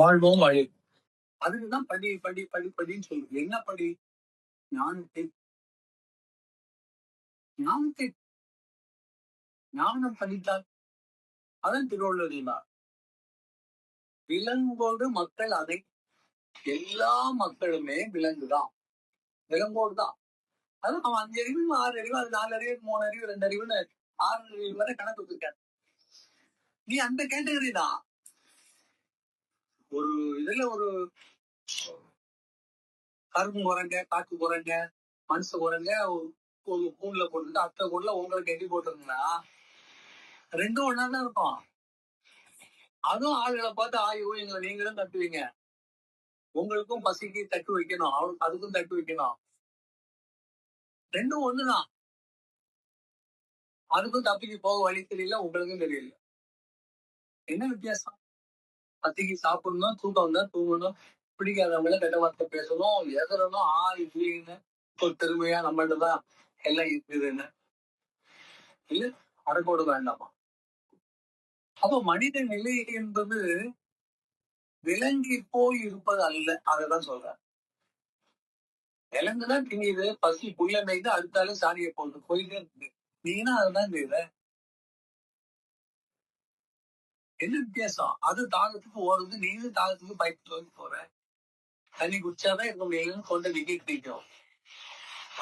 வாழ்வோம் வாழி. அதுக்குதான் படி படி படி படின்னு சொல்லுது என்ன படி? ஞானத்தை. ஞானத்தை. ஞானம் படித்தால் அதன் திருவள்ளுவர் விலங்கோடு மக்கள் அதை எல்லா மக்களுமே விலங்குதான். விலங்கோடு தான் அது அவன் அஞ்சு அறிவு ஆறு அறிவு அது நாலு அறிவு மூணு அறிவு ரெண்டு அறிவுன்னு ஆறு அறிவு வரை கணக்கு வச்சிருக்காரு. நீ அந்த கேட்டகரி தான் ஒரு இதுல ஒரு கரும்பு உரங்க காட்டு உரங்க மனுஷ உரங்க ஒரு கூண்ல போட்டுட்டு அத்தை கூண்ல உங்களுக்கு எட்டி போட்டிருந்தா ரெண்டும் ஒன்னா தான் இருக்கும். அதுவும் ஆளுகளை பார்த்து ஆய் ஓய்ங்க நீங்களும் தட்டுவீங்க. உங்களுக்கும் பசிக்கு தட்டு வைக்கணும். அவனுக்கு அதுக்கும் தட்டு வைக்கணும். ரெண்டும் ஒண்ணுதான் அதுக்கும் தப்பிக்கு போக வழி தெரியல உங்களுக்கும் தெரியல. என்ன வித்தியாசம்? பத்திக்கு சாப்பிடணும் தூக்கம் தான் தூங்கணும். பிடிக்காதவங்கள கெட்ட வார்த்தை பேசணும். எதிரணும் ஆ இப்படின்னு ஒரு பெருமையா நம்மள்ட்ட தான் எல்லாம் இருக்குதுன்னு. இல்ல அடக்கோடு வேண்டாமா? அப்போ மனித நிலை என்பது விலங்கி போய் இருப்பது அல்ல. அதைதான் சொல்றேன். விலங்குதான் திணியுது பசி புள்ள மேய்ந்து அடுத்தாலும் சாணியை போட்டு போயிட்டே இருக்கு நீனா அதுதான் தெரியல என்ன வித்தியாசம்? அது தாகத்துக்கு ஓடுது நீங்களும் தாகத்துக்கு பைக் வந்து போற. தண்ணி குடிச்சாதான் இருக்க முடியலன்னு கொண்டு விக்கெட் போயிட்டோம்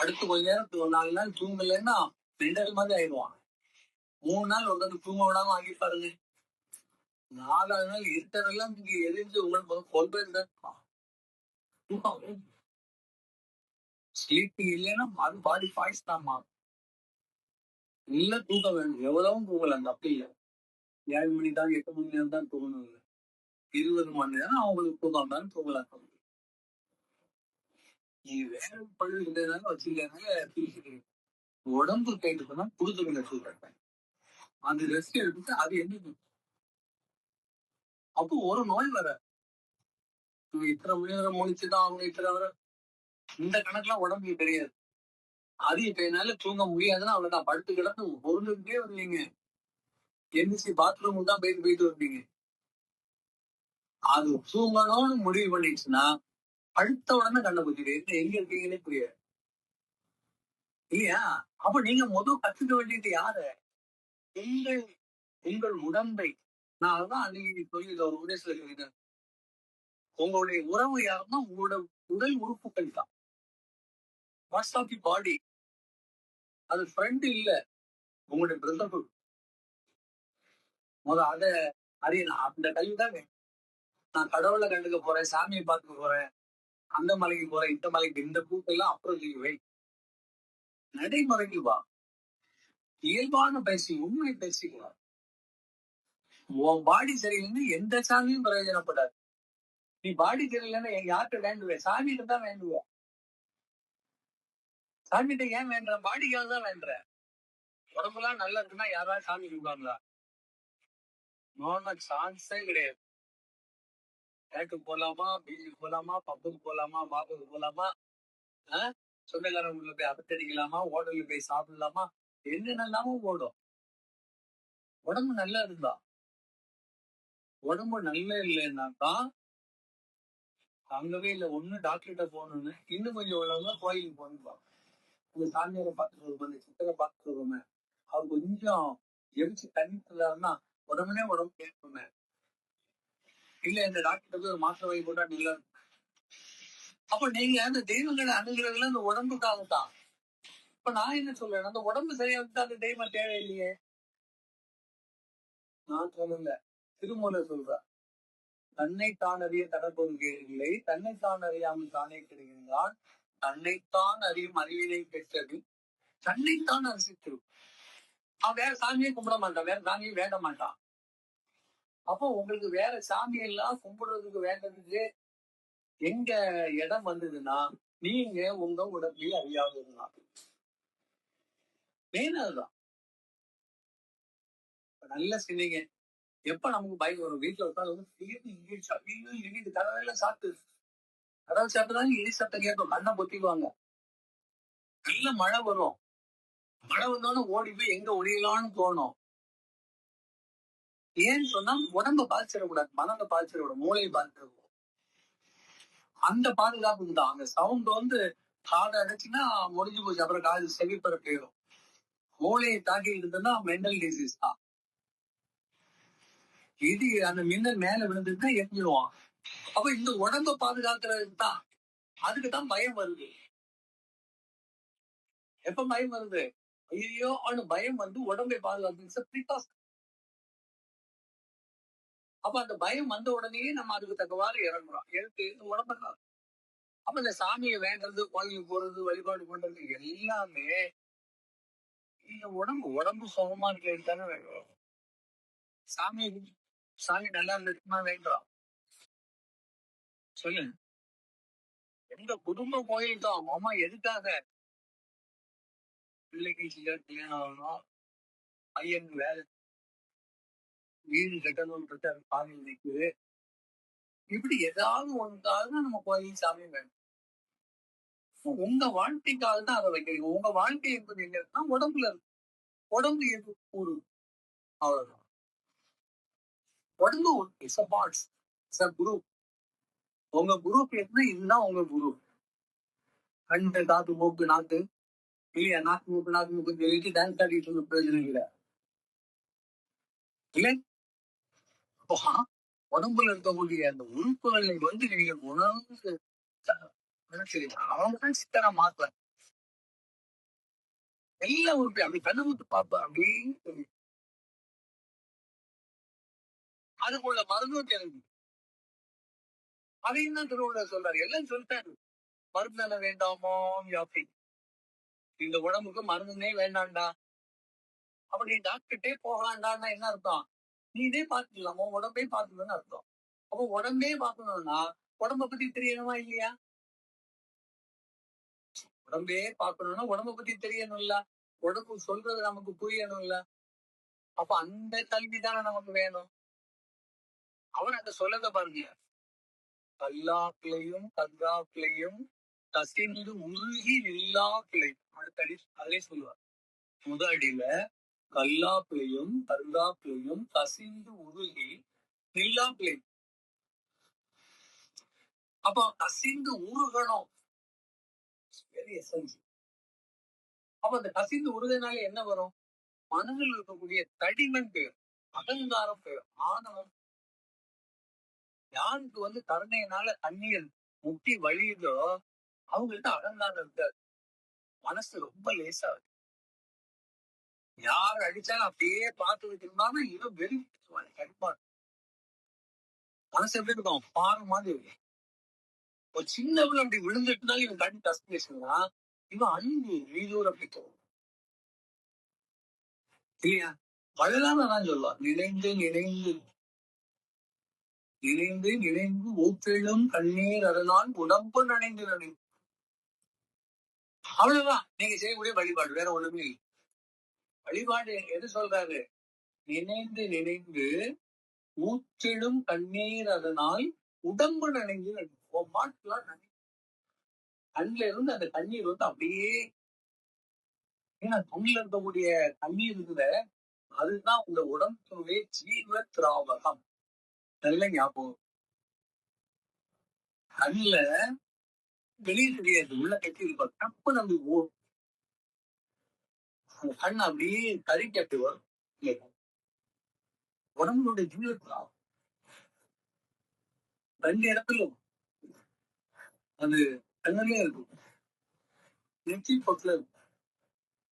அடுத்து கொஞ்ச நேரம் நாலு நாள் தூங்கலைன்னா ரெண்டரை மாதிரி ஆயிடுவான் மூணு நாள் ஒருத்தர் தூங்க விடாம வாங்கி பாருங்க. நாலாவது நாள் இருக்கிறதெல்லாம் நீங்க எரிஞ்சு உங்களுக்கு கொள்றது ஸ்லீப்பிங் இல்லைன்னா அது பாடி பாய்ஸ் தான் மாறும். இல்ல தூக்கம் வேணும். எவ்வளவும் தூங்கலாம் தப்பு இல்லை. ஏழு மணி தான் எட்டு மணி நேரம் தான் தூங்கணும் இருபது மணி நேரம் அவங்களுக்கு தூக்கம் தான் தூங்கலாம் நீ வேற பழு இல்லைனாலும் வச்சுக்கிறதுனால பிரிச்சுக்கிறீங்க உடம்பு கேட்டுச்சுன்னா கொடுத்துருங்க சொல்றேன் அந்த ரெஸ்ட் எடுத்துட்டு அது என்ன அப்போ ஒரு நோய் வர. இத்தனை மணி நேரம் முடிச்சுதான் அவங்க இத்தனை வர இந்த கணக்குலாம் உடம்புக்கு தெரியாது. அது இப்ப என்னால தூங்க முடியாதுன்னா அவ்வளவுதான் படுத்து கிடந்து பொருளுக்கே வரலீங்க எந்திரிச்சு பாத்ரூம் தான் போயிட்டு போயிட்டு வந்தீங்க. அது தூங்கணும்னு முடிவு பண்ணிடுச்சுன்னா பழுத்த உடனே கண்ணை குத்திடு என்ன எங்க இருக்கீங்கன்னே புரியாது. இல்லையா? அப்ப நீங்க முதல் கத்துக்க வேண்டியது யாரு? உங்கள் உங்கள் உடம்பை. நான் அதான் அன்னைக்கு சொல்லி ஒரு உபதேசத்துல சொல்லிட்டேன் உங்களுடைய உறவு யாருன்னா உங்களோட உடல் உறுப்புகள் தான். வாட்ஸ் ஆஃப் தி பாடி அது ஃப்ரெண்ட் இல்ல. உங்களுடைய பிரதர்ஹுட் முத அதை அறியலாம் அந்த கல்வி தான் வேணும். நான் கடவுளை கண்டுக்க போறேன் சாமியை பார்க்க போறேன் அந்த மலைக்கு போறேன் இந்த மலைக்கு இந்த கூட்டெல்லாம் அப்புறம் நீ வை. நடைமுறைக்கு வா. இயல்பான பேசி உண்மை பேசிக்கலாம் உன் பாடி சரியில்லைன்னு எந்த சாமியும் பிரயோஜனப்படாது. நீ பாடி சரியில்லைன்னா யார்கிட்ட வேண்டுவேன் சாமிகிட்ட தான் வேண்டுவோம் சாமிகிட்ட ஏன் வேண்டாம் பாடிக்காக தான் வேண்டுறேன் உடம்புலாம் நல்லா இருக்குன்னா யாராவது சாமி கொடுப்பாங்களா நோன சான்ஸே கிடையாது தேட்டருக்கு போலாமா பீச்சுக்கு போலாமா பப்புக்கு போலாமா பாப்புக்கு போலாமா ஆஹ் சொந்தக்காரங்க போய் அபத்தடிக்கலாமா ஹோட்டல்ல போய் சாப்பிடலாமா என்னென்னலாமோ ஓடும் உடம்பு நல்லா இருந்தா உடம்பு நல்லா இல்லைன்னாக்கா அங்கவே இல்ல ஒண்ணு டாக்டர்கிட்ட போகணும்னு இன்னும் கொஞ்சம் உள்ளவங்க கோயிலுக்கு போகணும்பா அந்த சாமியாரை பார்த்துட்டு வருவோம் அந்த சித்தரை பார்த்துட்டு வருவோமே அவர் கொஞ்சம் எரிச்சு தண்ணி இருந்தா உடம்புனே உடம்பு கேட்போமே. இல்ல இந்த டாக்டர் ஒரு மாத்திரை வாங்கி போட்டா நல்லா அப்ப நீங்க அந்த தெய்வங்களை அணுகிறதுல அந்த உடம்புக்காக தான் இப்ப நான் என்ன சொல்றேன்? அந்த உடம்பு சரியா இருந்தா அந்த தெய்வம் தேவையில்லையே. நான் சொல்லல. திருமூல சொல்ற. தன்னை தான் அறிய தடப்பொருள் இல்லை தன்னை தான் அறியாமல் தானே கிடைக்கின்றான். தன்னைத்தான் அறியும் அறிவினை பெற்றது. தன்னைத்தான் அரசித்திருக்கும் அவன் வேற சாமியை கும்பிட மாட்டான். வேற சாமியை வேண்ட மாட்டான். அப்போ உங்களுக்கு வேற சாமி எல்லாம் கும்பிடுறதுக்கு வேண்டதுக்கு எங்க இடம் வந்ததுன்னா நீங்க உங்க உடம்புலயே அறியாவது மெயின் அதுதான். நல்லா நல்ல எப்ப நமக்கு பயம் வரும்? வீட்டுல உட்காந்து திடீர்னு இங்கிலீஷ் ஐயோ இடிது கதவெல்லாம் சாப்பிட்டு. கதவை சாப்பிட்டுதான் இடி சத்தம் கேட்கும். கண்ணை பொத்திக்குவாங்க. நல்ல மழை வரும். மழை வந்தாலும் ஓடி போய் எங்க ஒளியலாம்னு தோணும். ஏன்னு சொன்னா உடம்ப பாதிச்சிடக்கூடாது மனதை பாதிச்சிடக்கூடாது மூளையை பாதிச்சிடக்கூடாது. அந்த பாதுகாப்பு தான் அந்த சவுண்ட் வந்து காதை அடைச்சுன்னா முடிஞ்சு போச்சு. அப்புறம் காது செவிப்பற போயிடும். மூளையை தாக்கி இருந்ததுன்னா மென்டல் டிசீஸ் தான். இது அந்த மின்னல் மேல விழுந்துட்டுனா எரிஞ்சிடுவான் அப்ப இந்த உடம்ப பாதுகாக்கிறது தான். அதுக்கு தான் பயம் வருது. எப்ப பயம் வருது? ஐயோ அவனு பயம் வந்து உடம்பை பாதுகாத்து அப்ப அந்த பயம் வந்த உடனே நம்ம அதுக்கு தக்கவாறு இறங்குறோம். எழுத்து இந்த உடம்ப அப்ப இந்த சாமியை வேண்டது கோயிலுக்கு போறது வழிபாடு பண்றது எல்லாமே இந்த உடம்பு உடம்பு சுகமா இருக்கிறது தானே வேண்டும் சாமி சாமி நல்லா இருந்துச்சுன்னா வேண்டாம் சொல்லு எங்க குடும்ப கோயில் தான். மாமா எதுக்காக? பிள்ளைக்கு சீக்கிரம் கல்யாணம் ஆகணும் பையன் வேலை வீடு கட்டணும்ன்றது அது பாதையில் நிற்குது இப்படி ஏதாவது ஒன்றாக நம்ம கோயில் சாமி வேணும். உங்க வாழ்க்கைக்காக தான் அதை வைக்கிறீங்க. உங்க வாழ்க்கை என்பது என்ன உடம்புல இருக்கு. உடம்பு எது? கூறு. அவ்வளவுதான். உடம்பு is a parts a group உங்க குரூப் என்ன? இதுதான் உங்க குரூப் கண்டு காத்து மூக்கு நாக்கு. இல்லையா நாக்கு மூக்கு நாக்கு மூக்கு சொல்லிட்டு டான்ஸ் ஆடிட்டு இருந்த பிரயோஜனம் இல்லை இல்லை உடம்புல இருக்கக்கூடிய அந்த உறுப்புகளை வந்து நீங்க உணர்ந்து அவங்க தான் சித்தரா மாத்துவாங்க எல்லா உறுப்பையும் அப்படி கண்ணு ஊத்து பாப்பா அப்படின்னு அதுக்குள்ள மருந்தும் தெரிஞ்சு அதையும் தான் திருவள்ளுவர் சொல்றாரு எல்லாம் சொல்லிட்டாரு மருந்து என்ன வேண்டாமோ யாப்பி இந்த உடம்புக்கு மருந்துனே வேண்டாம்டா அப்ப நீ டாக்டர்கிட்டே போகலாண்டான்னா என்ன அர்த்தம்? நீ இதே பார்த்துக்கலாமோ? உடம்பே பார்த்துக்கணும்னு அர்த்தம். அப்போ உடம்பே பார்க்கணும்னா உடம்ப பத்தி தெரியணுமா இல்லையா? உடம்பே பார்க்கணும்னா உடம்ப பத்தி தெரியணும்ல. உடம்பு சொல்றது நமக்கு புரியணும்ல. அப்ப அந்த கல்வி தானே நமக்கு வேணும். அவன் அந்த சொல்லத பாருங்க. கல்லாப்பிலையும் கல்லாக்கிளையும் கசிந்து உருகி பிழை. அடுத்தடி அதே சொல்லுவார். முதடியில கல்லாப்பிளையும் பிழையும் கசிந்து உருகி நில்லாப்பிளை அப்ப கசிந்து உருகணும். வெரி எசன்ஸ் அப்ப அந்த கசிந்து உருகினால என்ன வரும்? மனதில் இருக்கக்கூடிய தடிமன் பேர் அகங்காரம் பேர் ஆணவம். யாருக்கு வந்து கருணையினால தண்ணீர் முட்டி வழியுதோ அவங்கள்ட்ட அகங்காரம் இருக்காது மனசு ரொம்ப லேசா இருக்கு. யார் அடிச்சாலும் அப்படியே பார்த்து வச்சிருந்தாலும் இவன் வெறி கடுப்பா மனசு எப்படி இருக்கும்? பாரு மாதிரி ஒரு சின்ன பிள்ளை அப்படி விழுந்துட்டுனாலும் இவன் கண் டஸ்ட் பேசுனா இவன் அன்பு வீதூர் அப்படி தோணும் இல்லையா? வள்ளலாம தான் சொல்லுவான் நினைந்து நினைந்து. நினைந்து நினைந்து ஊற்றெழும் கண்ணீர் அதனால் உடம்பு நனைந்து நனைந்து. அவ்வளவுதான். நீங்க செய்யக்கூடிய வழிபாடு வேற ஒண்ணுமே இல்லை. வழிபாடு எது சொல்றாரு? நினைந்து நினைந்து ஊற்றிடும் கண்ணீர் அதனால் உடம்பு நனைந்து மாட்டுலாம் நனை. கண்ணுல இருந்து அந்த தண்ணீர் வந்து அப்படியே ஏன்னா கண்ணுல இருக்கக்கூடிய தண்ணீர் இருக்குத அதுதான் உங்க உடம்புடைய ஜீவ திராவகம். நல்ல ஞாபகம். கண்ணுல வெளியே தெரியாது. உள்ள கட்டி இருப்பாங்க தப்பு நம்ம ஓடும் அந்த கண் அப்படியே கறிக்கு அப்படி வரும். உடம்புடைய ஜீவ ரெண்டு இடத்துல அது கண்ணுலயே இருக்கும். நெற்றி பக்கத்துல இருக்கும்.